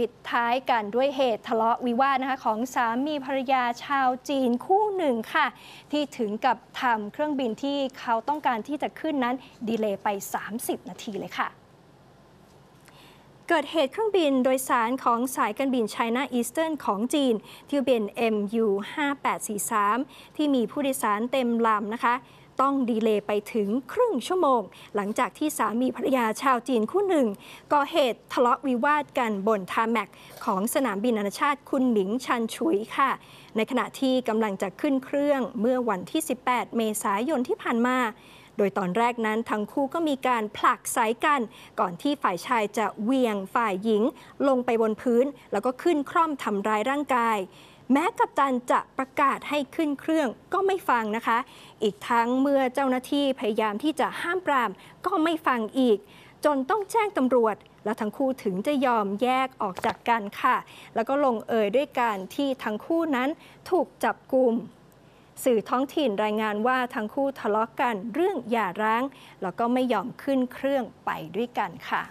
ปิดท้ายกันด้วยเหตุทะเลาะวิวาทนะคะของสามีภรรยาชาวจีนคู่หนึ่งค่ะ ที่ถึงกับทำเครื่องบินที่เขาต้องการที่จะขึ้นนั้นดีเลย์ไป 30 นาทีเลยค่ะเกิดเหตุเครื่องบินโดยสารของสายการบิน China Eastern ของจีนที่เป็น MU 5843ที่มีผู้โดยสารเต็มลำนะคะ ต้องดีเลย์ไปถึงครึ่งชั่วโมง หลังจากที่สามีภรรยาชาวจีนคู่หนึ่งก่อเหตุทะเลาะวิวาทกันบนทาแม็กของสนามบินนานาชาติคุณหมิงชันฉุยค่ะ ในขณะที่กำลังจะขึ้นเครื่องเมื่อวันที่ 18 เมษายนที่ผ่านมาโดยตอนแรกนั้นทั้งคู่ก็มีการผลักไสกัน ก่อนที่ฝ่ายชายจะเหวียงฝ่ายหญิง ลงไปบนพื้น แล้วก็ขึ้นคร่อมทำร้ายร่างกาย แม้กัปตันจะประกาศให้ขึ้นเครื่องก็ไม่ฟังนะคะ อีกทั้งเมื่อเจ้าหน้าที่พยายามที่จะห้ามปรามก็ไม่ฟังอีก จนต้องแจ้งตำรวจ แล้วทั้งคู่ถึงจะยอมแยกออกจากกันค่ะ แล้วก็ลงเอยด้วยการที่ทั้งคู่นั้นถูกจับกลุ่มสื่อท้องถิ่นรายงานว่าทั้งคู่ทะเลาะกันเรื่องหย่าร้าง แล้วก็ไม่ยอมขึ้นเครื่องไปด้วยกันค่ะ